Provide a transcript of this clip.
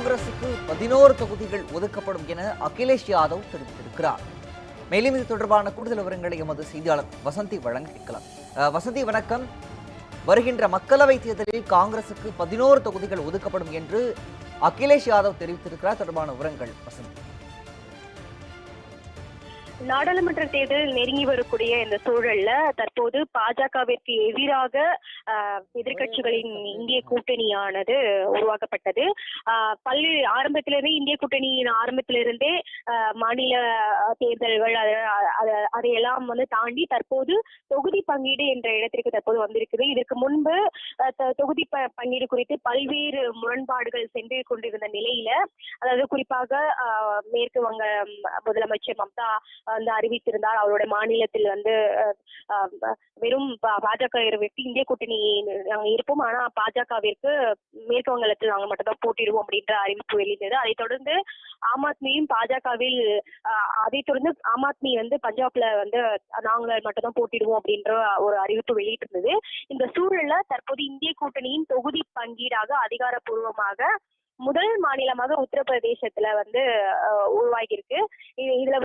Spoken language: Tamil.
காங்கிரசுக்கு பதினோரு தொகுதிகள் ஒதுக்கப்படும் என அகிலேஷ் யாதவ் தெரிவித்திருக்கிறார். மேலும் இது தொடர்பான கூடுதல் விவரங்களை எமது செய்தியாளர் வசந்தி வழங்க கேட்கலாம். வசந்தி வணக்கம். வருகின்ற மக்களவைத் தேர்தலில் காங்கிரசுக்கு பதினோரு தொகுதிகள் ஒதுக்கப்படும் என்று அகிலேஷ் யாதவ் தெரிவித்திருக்கிறார். தொடர்பான விவரங்கள் வசந்தி. நாடாளுமன்ற தேர்தல் நெருங்கி வரக்கூடிய இந்த சூழல்ல தற்போது பாஜகவிற்கு எதிராக ஆஹ், எதிர்க்கட்சிகளின் இந்திய கூட்டணியானது உருவாக்கப்பட்டது. ஆஹ், பல்வேறு ஆரம்பத்திலிருந்தே இந்திய கூட்டணியின் ஆரம்பத்திலிருந்தே மாநில தேர்தல்கள் அதையெல்லாம் வந்து தாண்டி தற்போது தொகுதி பங்கீடு என்ற இடத்திற்கு தற்போது வந்திருக்குது. இதற்கு முன்பு தொகுதி பங்கீடு குறித்து பல்வேறு முரண்பாடுகள் சென்று கொண்டிருந்த நிலையில அதாவது குறிப்பாக மேற்கு வங்க முதலமைச்சர் மம்தா வந்து அறிவித்திருந்தார். அவருடைய மாநிலத்தில் வந்து வெறும் பா- பாஜகவிற்கு இந்திய கூட்டணி நாங்க இருப்போம். ஆனா பாஜகவிற்கு மேற்கு வங்கத்தில் நாங்க மட்டும்தான் போட்டிடுவோம் அப்படின்ற அறிவிப்பு வெளியிட்டது அதைத் தொடர்ந்து ஆம் ஆத்மியும் பாஜக பாஜகவில் அதைத் தொடர்ந்து ஆம் ஆத்மி வந்து பஞ்சாப்ல வந்து நாங்கள் மட்டும் தான் போட்டிடுவோம் அப்படின்ற ஒரு அறிவிப்பு வெளியிட்டிருந்தது. இந்த சூழல்ல தற்போது இந்திய கூட்டணியின் தொகுதி பங்கீடாக அதிகாரப்பூர்வமாக முதல் மாநிலமாக உத்தரப்பிரதேசத்துல வந்து உருவாகியிருக்கு. இதுல